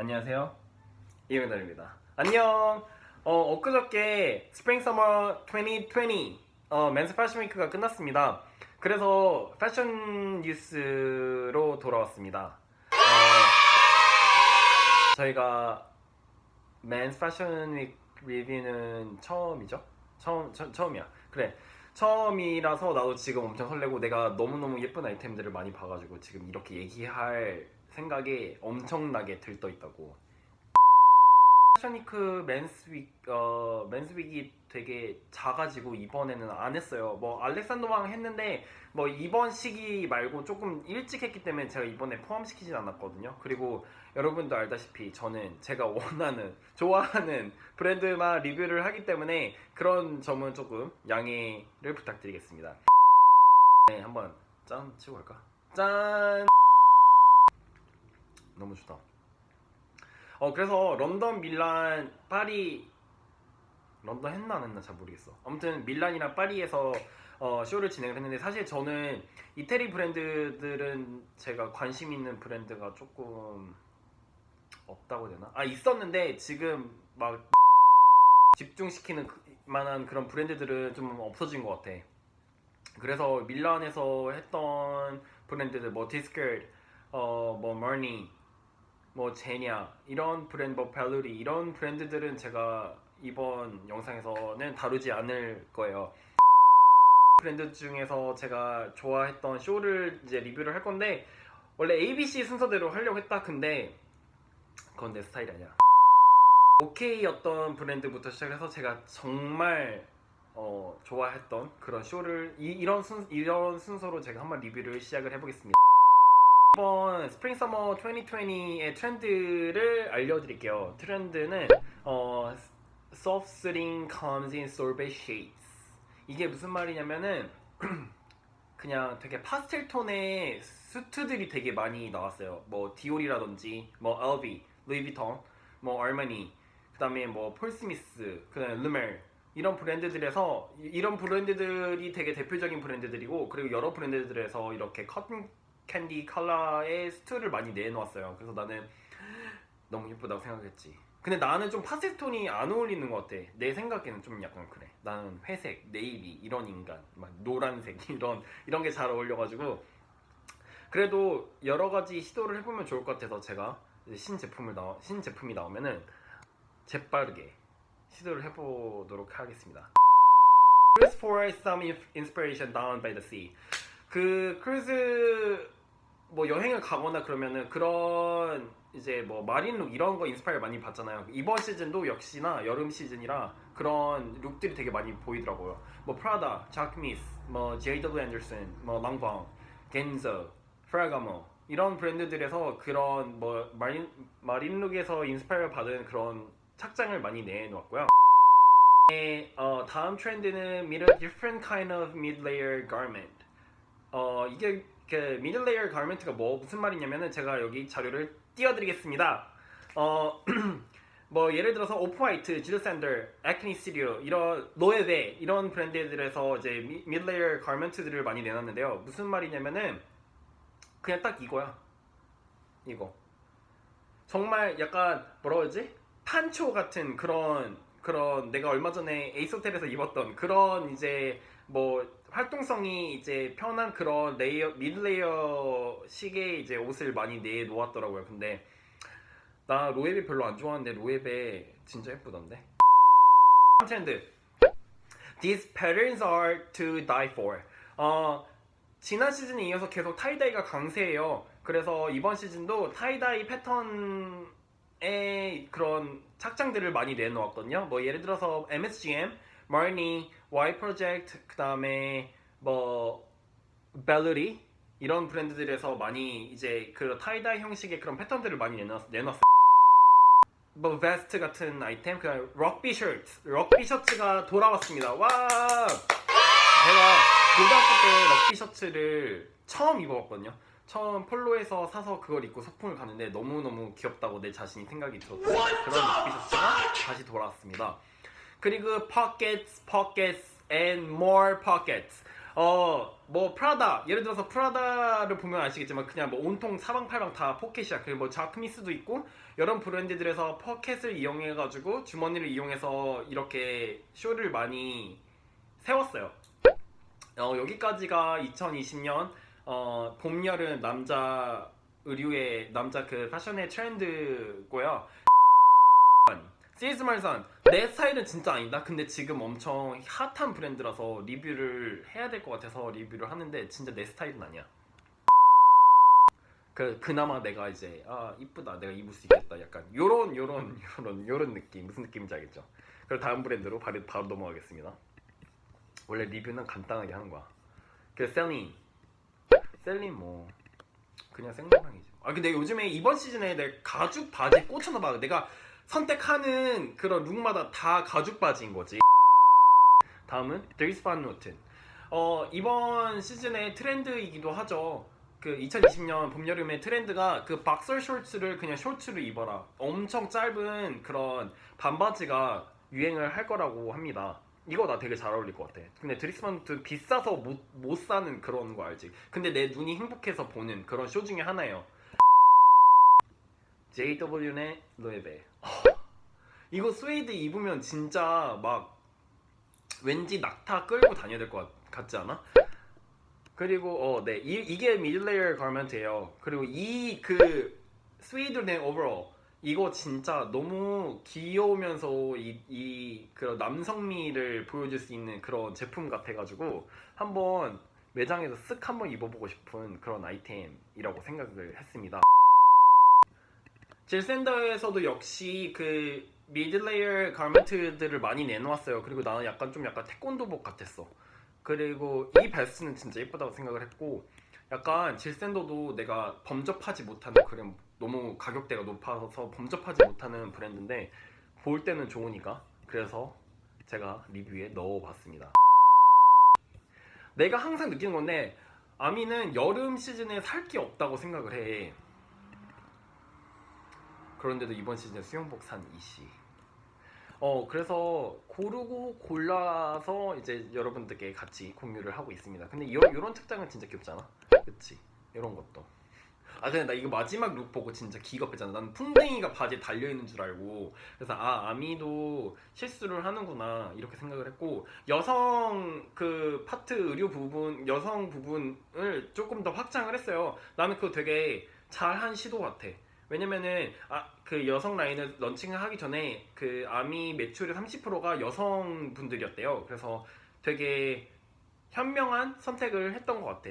안녕하세요. 이영달입니다. 안녕. 어, 엊그저께 스프링 서머 2020 어, 맨스 패션 위크가 끝났습니다. 그래서 패션 뉴스로 돌아왔습니다. 어, 저희가 맨스 패션 위크 리뷰는 처음이죠? 처음 처, 처음이야. 그래. 처음이라서 나도 지금 엄청 설레고 내가 너무너무 예쁜 아이템들을 많이 봐가지고 지금 이렇게 얘기할 생각에 엄청나게 들떠 있다고. 패션위크 맨스윅 어 맨스윅이 되게 작아지고 이번에는 안 했어요. 뭐 알렉산더왕 했는데 뭐 이번 시기 말고 조금 일찍 했기 때문에 제가 이번에 포함시키진 않았거든요. 그리고 여러분도 알다시피 저는 제가 원하는 좋아하는 브랜드만 리뷰를 하기 때문에 그런 점은 조금 양해를 부탁드리겠습니다. 네, 한번 짠 치고 갈까? 짠. 너무 좋다. 어 그래서 런던, 밀란, 파리 런던 했나 안 했나 잘 모르겠어. 아무튼 밀란이랑 파리에서 어, 쇼를 진행을 했는데 사실 저는 이태리 브랜드들은 제가 관심 있는 브랜드가 조금 없다고 되나? 아 있었는데 지금 막 집중시키는 그- 만한 그런 브랜드들은 좀 없어진 것 같아. 그래서 밀란에서 했던 브랜드들 뭐 디스컬, 어뭐 머니, 뭐 제냐 이런 브랜드 뭐 벨루리 이런 브랜드들은 제가 이번 영상에서는 다루지 않을 거예요. 브랜드 중에서 제가 좋아했던 쇼를 이제 리뷰를 할 건데 원래 ABC 순서대로 하려고 했다 근데 그건 내 스타일이 아니야. 오케이였던 브랜드부터 시작해서 제가 정말 어, 좋아했던 그런 쇼를 이, 이런 순 이런 순서로 제가 한번 리뷰를 시작을 해보겠습니다. 이번 스프링 서머 2020의 트렌드를 알려드릴게요. 트렌드는 어, soft sitting comes in sorbet shades. 이게 무슨 말이냐면은 그냥 되게 파스텔 톤의 수트들이 되게 많이 나왔어요. 뭐 디올이라든지 뭐 LV, 루이비통, 뭐 얼마니, 그다음에 뭐 폴스미스, 그다음에 르멜 이런 브랜드들에서 이- 이런 브랜드들이 되게 대표적인 브랜드들이고 그리고 여러 브랜드들에서 이렇게 커튼 캔디 컬러의 수트를 많이 내놓았어요. 그래서 나는 너무 예쁘다고 생각했지. 근데 나는 좀 파스텔 톤이 안 어울리는 것 같아. 내 생각에는 좀 약간 그래. 나는 회색, 네이비 이런 인간, 막 노란색 이런 이런 게 잘 어울려가지고 그래도 여러 가지 시도를 해보면 좋을 것 같아서 제가 신 제품을 나신 제품이 나오면은 재빠르게 시도를 해보도록 하겠습니다. Cruise for some inspiration down by the sea. 그 크루즈 뭐 여행을 가거나 그러면은 그런 이제 뭐 마린룩 이런 거 인스파이어 많이 받잖아요. 이번 시즌도 역시나 여름 시즌이라 그런 룩들이 되게 많이 보이더라고요. 뭐 프라다, 자크미스, 뭐 JW 앤더슨, 뭐 랑방, 겐저, 프라가모 이런 브랜드들에서 그런 뭐 마린 마린룩에서 인스파이어 받은 그런 착장을 많이 내놓았고요. 네, 어, 다음 트렌드는 a different kind of mid-layer garment. 어 이게 그 middle layer garment가 뭐 무슨 말이냐면은 제가 여기 자료를 띄워드리겠습니다. 어. 뭐 예를 들어서 오프화이트, 지드샌더, 에크니 스튜디오 이런 로에베 이런 브랜드들에서 이제 미- 미드레이어 가먼트들을 많이 내놨는데요. 무슨 말이냐면은 그냥 딱 이거야. 이거. 정말 약간 뭐라고 하지? 판초 같은 그런 그런 내가 얼마 전에 에이스 호텔에서 입었던 그런 이제 뭐 활동성이 이제 편한 그런 레이어 미드레이어 식의 이제 옷을 많이 내 놓았더라고요. 근데 나 로에베 별로 안 좋아하는데 로에베 진짜 예쁘던데. 트렌드. These patterns are to die for. 어 지난 시즌에 이어서 계속 타이다이가 강세예요. 그래서 이번 시즌도 타이다이 패턴의 그런 착장들을 많이 내놓았거든요. 뭐 예를 들어서 MSGM, 마니, Y 프로젝트, 그 다음에 뭐 벨루리 이런 브랜드들에서 많이 이제 그 타이다이 형식의 그런 패턴들을 많이 내놨, 내놨어요. 뭐 베스트 같은 아이템, 그냥 럭비 셔츠, 럭비 셔츠가 돌아왔습니다. 와! 제가 고등학교 때 럭비 셔츠를 처음 입어봤거든요. 처음 폴로에서 사서 그걸 입고 소풍을 갔는데 너무너무 귀엽다고 내 자신이 생각이 들었어요. 그런 럭비 셔츠가 다시 돌아왔습니다. 그리고 pockets, pockets, and more pockets. 어 뭐 프라다 예를 들어서 프라다를 보면 아시겠지만 그냥 뭐 온통 사방팔방 다 포켓이야. 그리고 뭐 자크미스도 있고 여러 브랜드들에서 포켓을 이용해 가지고 주머니를 이용해서 이렇게 쇼를 많이 세웠어요. 어, 여기까지가 2020년 어, 봄 여름 남자 의류의 남자 그 패션의 트렌드고요 시즈말산 내 스타일은 진짜 아니다. 근데 지금 엄청 핫한 브랜드라서 리뷰를 해야 될 것 같아서 리뷰를 하는데 진짜 내 스타일은 아니야. 그 그나마 내가 이제 아 이쁘다 내가 입을 수 있겠다 약간 요런 요런 요런 요런 느낌 무슨 느낌인지 알겠죠? 그리고 다음 브랜드로 바로 바로 넘어가겠습니다. 원래 리뷰는 간단하게 하는 거야. 그 셀린 셀린 뭐 그냥 생방이지. 아 근데 요즘에 이번 시즌에 내 가죽 바지 꽂혀서 봐. 내가 선택하는 그런 룩마다 다 가죽 바지인 거지. 다음은 드리스 반 노튼. 어 이번 시즌의 트렌드이기도 하죠. 그 2020년 봄 여름의 트렌드가 그 박서 셔츠를 그냥 셔츠를 입어라. 엄청 짧은 그런 반바지가 유행을 할 거라고 합니다. 이거 나 되게 잘 어울릴 것 같아. 근데 드리스 반 노튼 비싸서 못, 못 사는 그런 거 알지? 근데 내 눈이 행복해서 보는 그런 쇼 중에 하나예요. JW의 로에베. 이거 스웨이드 입으면 진짜 막 왠지 낙타 끌고 다녀야 될 것 같지 않아? 그리고 어, 네, 이, 이게 미들레이어 가먼트예요. 그리고 이 그 스웨이드 된 오버롤 이거 진짜 너무 귀여우면서 이, 이 그런 남성미를 보여줄 수 있는 그런 제품 같아가지고 한번 매장에서 쓱 한번 입어보고 싶은 그런 아이템이라고 생각을 했습니다. 질샌더에서도 역시 그 미들레이어 가먼트들을 많이 내놓았어요. 그리고 나는 약간 좀 약간 태권도복 같았어. 그리고 이 베스트는 진짜 예쁘다고 생각을 했고 약간 질샌더도 내가 범접하지 못하는 그런 너무 가격대가 높아서 범접하지 못하는 브랜드인데 볼 때는 좋으니까 그래서 제가 리뷰에 넣어봤습니다. 내가 항상 느끼는 건데 아미는 여름 시즌에 살 게 없다고 생각을 해. 그런데도 이번 시즌에 수영복 산 이씨. 어 그래서 고르고 골라서 이제 여러분들께 같이 공유를 하고 있습니다. 근데 이런 이런 특장은 진짜 귀엽잖아. 그치? 이런 것도. 아 근데 나 이거 마지막 룩 보고 진짜 기겁했잖아. 난 풍뎅이가 바지에 달려 있는 줄 알고 그래서 아 아미도 실수를 하는구나 이렇게 생각을 했고 여성 그 파트 의류 부분 여성 부분을 조금 더 확장을 했어요. 나는 그거 되게 잘한 시도 같아. 왜냐면은 아 그 여성 라인을 런칭을 하기 전에 그 아미 매출의 30%가 여성분들이었대요. 그래서 되게 현명한 선택을 했던 것 같아.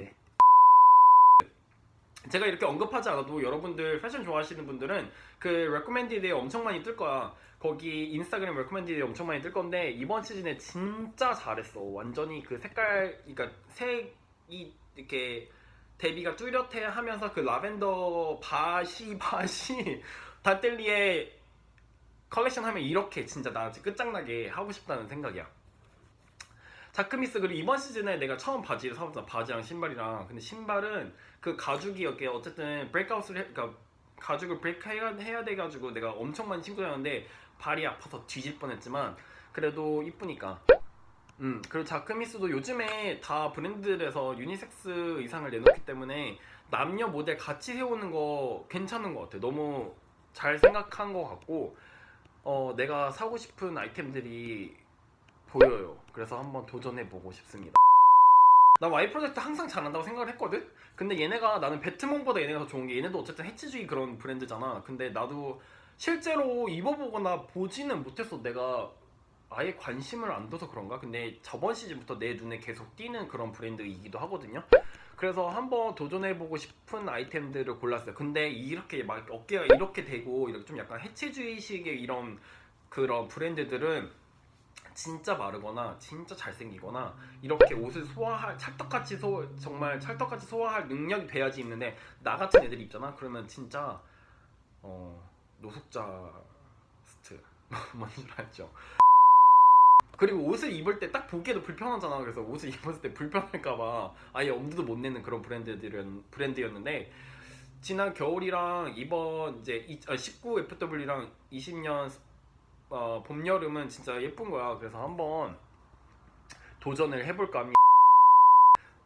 제가 이렇게 언급하지 않아도 여러분들 패션 좋아하시는 분들은 그 레코멘디드에 엄청 많이 뜰 거야. 거기 인스타그램 레코멘디드에 엄청 많이 뜰 건데 이번 시즌에 진짜 잘했어. 완전히 그 색깔, 그러니까 색이 이렇게 대비가 뚜렷해 하면서 그 라벤더 바시 바시 다텔리에 컬렉션 하면 이렇게 진짜 나 끝장나게 하고 싶다는 생각이야. 자크미스 그리고 이번 시즌에 내가 처음 바지를 사봤잖아. 바지랑 신발이랑. 근데 신발은 그 가죽이 이렇게 어쨌든 브레이크아웃을 해, 그러니까 가죽을 브레이크 해야 돼가지고 내가 엄청 많이 신고 다녔는데 발이 아파서 뒤질 뻔했지만 그래도 이쁘니까 음 그리고 자크미스도 요즘에 다 브랜드들에서 유니섹스 의상을 내놓기 때문에 남녀 모델 같이 세우는 거 괜찮은 것 같아 너무 잘 생각한 것 같고 어 내가 사고 싶은 아이템들이 보여요. 그래서 한번 도전해보고 싶습니다. 나 Y 프로젝트 항상 잘한다고 생각을 했거든? 근데 얘네가 나는 배트몽보다 얘네가 더 좋은 게 얘네도 어쨌든 해치주의 그런 브랜드잖아. 근데 나도 실제로 입어보거나 보지는 못했어. 내가 아예 관심을 안 둬서 그런가? 근데 저번 시즌부터 내 눈에 계속 띄는 그런 브랜드이기도 하거든요. 그래서 한번 도전해보고 싶은 아이템들을 골랐어요. 근데 이렇게 막 어깨가 이렇게 되고 이렇게 좀 약간 해치주의식의 이런 그런 브랜드들은 진짜 마르거나 진짜 잘생기거나 이렇게 옷을 소화할 찰떡같이 소 정말 찰떡같이 소화할 능력이 돼야지 입는데 나 같은 애들이 입잖아 그러면 진짜 어 노숙자 스트 뭔줄 알죠 그리고 옷을 입을 때 딱 보기에도 불편하잖아 그래서 옷을 입었을 때 불편할까봐 아예 엄두도 못 내는 그런 브랜드들은 브랜드였는데 지난 겨울이랑 이번 이제 19 FW랑 20년 어, 봄 여름은 진짜 예쁜 거야. 그래서 한번 도전을 해볼까 합니다.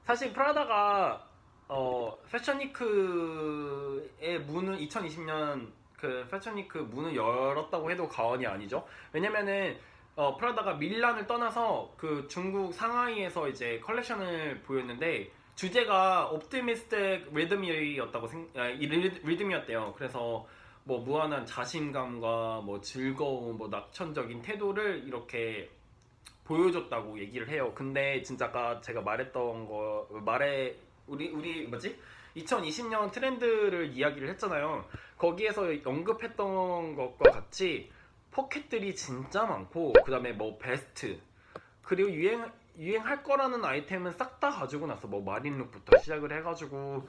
사실 프라다가 어 패션위크의 문을 2020년 그 패션위크 문을 열었다고 해도 과언이 아니죠. 왜냐면은 어 프라다가 밀란을 떠나서 그 중국 상하이에서 이제 컬렉션을 보였는데 주제가 옵티미스틱 리듬이었다고 생 아, 이 리- 리듬이었대요. 그래서 뭐 무한한 자신감과 뭐 즐거움, 뭐 낙천적인 태도를 이렇게 보여줬다고 얘기를 해요. 근데 진짜 아까 제가 말했던 거 말에 우리 우리 뭐지? 2020년 트렌드를 이야기를 했잖아요. 거기에서 언급했던 것과 같이 포켓들이 진짜 많고 그 다음에 뭐 베스트 그리고 유행 유행할 거라는 아이템은 싹 다 가지고 나서 뭐 마린룩부터 시작을 해가지고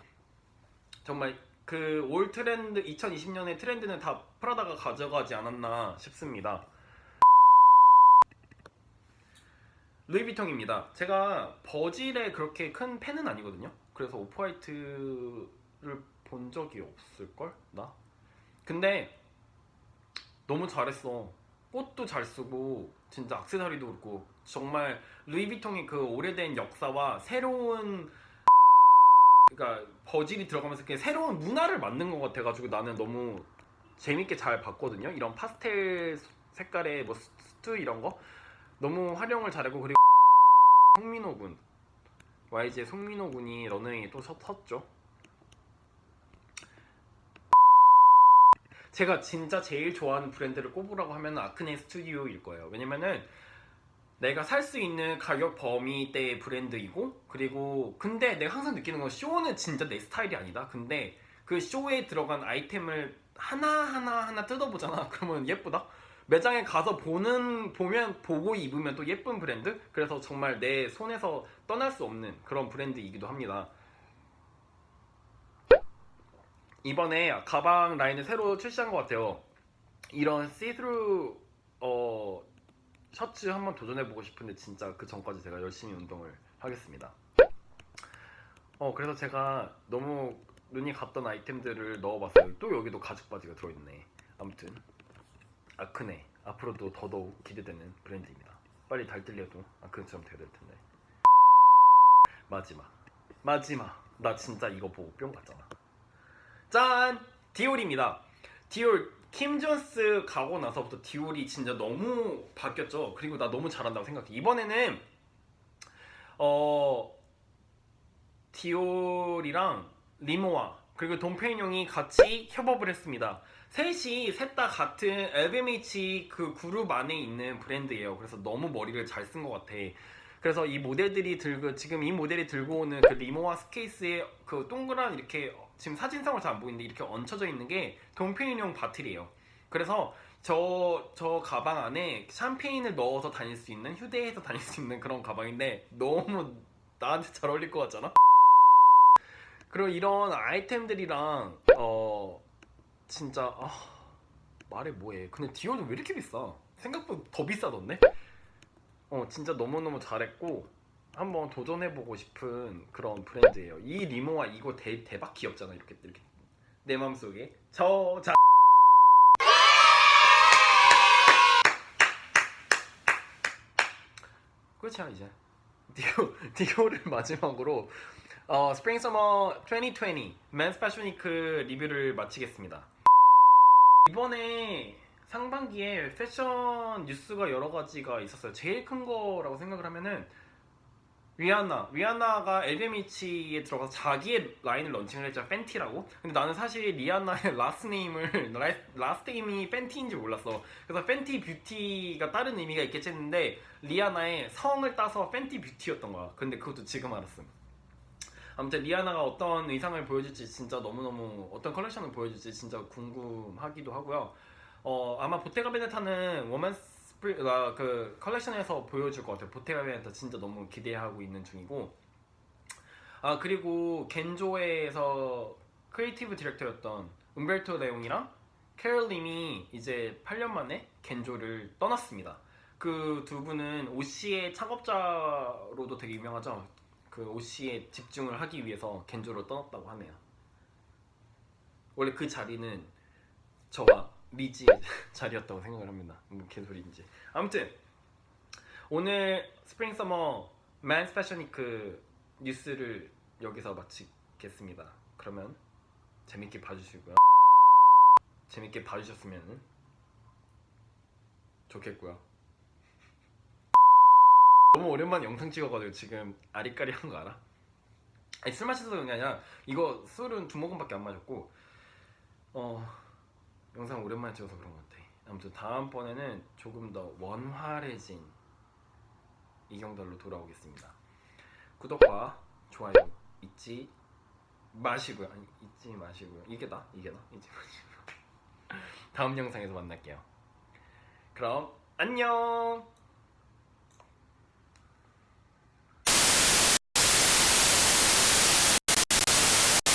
정말 그 올 트렌드 2020년의 트렌드는 다 프라다가 가져가지 않았나 싶습니다. 루이비통입니다. 제가 버질의 그렇게 큰 팬은 아니거든요. 그래서 오프화이트를 본 적이 없을걸? 나? 근데 너무 잘했어. 꽃도 잘 쓰고 진짜 악세사리도 그렇고 정말 루이비통의 그 오래된 역사와 새로운 그러니까 버질이 들어가면서 그게 새로운 문화를 만든 것 같아가지고 나는 너무 재밌게 잘 봤거든요. 이런 파스텔 색깔의 뭐 스투 이런 거 너무 활용을 잘하고 그리고 송민호 군 YG의 송민호 군이 런웨이에 또 섰- 섰죠. 제가 진짜 제일 좋아하는 브랜드를 꼽으라고 하면 아크네 스튜디오일 거예요. 왜냐면은 내가 살 수 있는 가격 범위대의 브랜드이고 그리고 근데 내가 항상 느끼는 건 쇼는 진짜 내 스타일이 아니다. 근데 그 쇼에 들어간 아이템을 하나 하나 하나 뜯어보잖아. 그러면 예쁘다. 매장에 가서 보는 보면 보고 입으면 또 예쁜 브랜드. 그래서 정말 내 손에서 떠날 수 없는 그런 브랜드이기도 합니다. 이번에 가방 라인을 새로 출시한 것 같아요. 이런 시스루 어 셔츠 한번 도전해보고 싶은데 진짜 그 전까지 제가 열심히 운동을 하겠습니다. 어 그래서 제가 너무 눈이 갔던 아이템들을 넣어봤어요. 또 여기도 가죽 바지가 들어있네. 아무튼 아크네 앞으로도 더더욱 기대되는 브랜드입니다. 빨리 달들려도 아크네처럼 돼야 될 텐데. 마지막 마지막 나 진짜 이거 보고 뿅 갔잖아. 짠 디올입니다. 디올 킴 존스 가고 나서부터 디올이 진짜 너무 바뀌었죠. 그리고 나 너무 잘한다고 생각해. 이번에는 어 디올이랑 리모아 그리고 돈페인용이 같이 협업을 했습니다. 셋이 셋 다 같은 LVMH 그 그룹 안에 있는 브랜드예요. 그래서 너무 머리를 잘 쓴 것 같아. 그래서 이 모델들이 들고 지금 이 모델이 들고 오는 그 리모아 스케이스의 그 동그란 이렇게 지금 사진상으로 잘 안 보이는데 이렇게 얹혀져 있는 게 돈페인용 바틀이에요. 그래서 저, 저 가방 안에 샴페인을 넣어서 다닐 수 있는 휴대해서 다닐 수 있는 그런 가방인데 너무 나한테 잘 어울릴 것 같잖아? 그리고 이런 아이템들이랑 어 진짜 아, 말해 뭐해 근데 디올은 왜 이렇게 비싸? 생각보다 더 비싸던데? 어 진짜 너무너무 잘했고 한번 도전해보고 싶은 그런 브랜드예요. 이 리모아 이거 대, 대박 귀엽잖아 이렇게 이렇게. 내 맘속에. 저자. 끝이야 이제. 디오, 디오를 마지막으로 어, 스프링 서머 2020 맨스 패션 위크 리뷰를 마치겠습니다. 이번에 상반기에 패션 뉴스가 여러 가지가 있었어요. 제일 큰 거라고 생각을 하면은 리아나, 리아나가 LVMH에 들어가서 자기의 라인을 런칭을 했죠. 팬티라고. 근데 나는 사실 리아나의 라스트 네임을 라스트 네임이 팬티인지 몰랐어. 그래서 팬티 뷰티가 다른 의미가 있겠지 했는데 리아나의 성을 따서 팬티 뷰티였던 거야. 근데 그것도 지금 알았음. 아무튼 리아나가 어떤 의상을 보여줄지 진짜 너무너무 어떤 컬렉션을 보여줄지 진짜 궁금하기도 하고요. 어 아마 보테가 베네타는 워맨스 스프리 아, 그 컬렉션에서 보여줄 것 같아요. 보테가 베네타 진짜 너무 기대하고 있는 중이고 아 그리고 겐조에서 크리에이티브 디렉터였던 음벨토 레옹이랑 캐럴님이 이제 8년 만에 겐조를 떠났습니다. 그 두 분은 오씨의 창업자로도 되게 유명하죠. 그 오씨에 집중을 하기 위해서 겐조로 떠났다고 하네요. 원래 그 자리는 저와 리지의 자리였다고 생각을 합니다. 뭐 개소리인지. 아무튼 오늘 스프링 서머 맨스 패션 위크 뉴스를 여기서 마치겠습니다. 그러면 재밌게 봐주시고요. 재밌게 봐주셨으면 좋겠고요. 너무 오랜만에 영상 찍어가지고 지금 아리까리한 거 알아? 아니 술 마셔서 아니라 이거 술은 두 모금밖에 안 마셨고 어 영상 오랜만에 찍어서 그런 것 같아. 아무튼 다음번에는 조금 더 원활해진 이경달로 돌아오겠습니다. 구독과 좋아요 잊지 마시고요. 아니 잊지 마시고요. 이게 나 이게 나 잊지 마시고 다음 영상에서 만날게요. 그럼 안녕.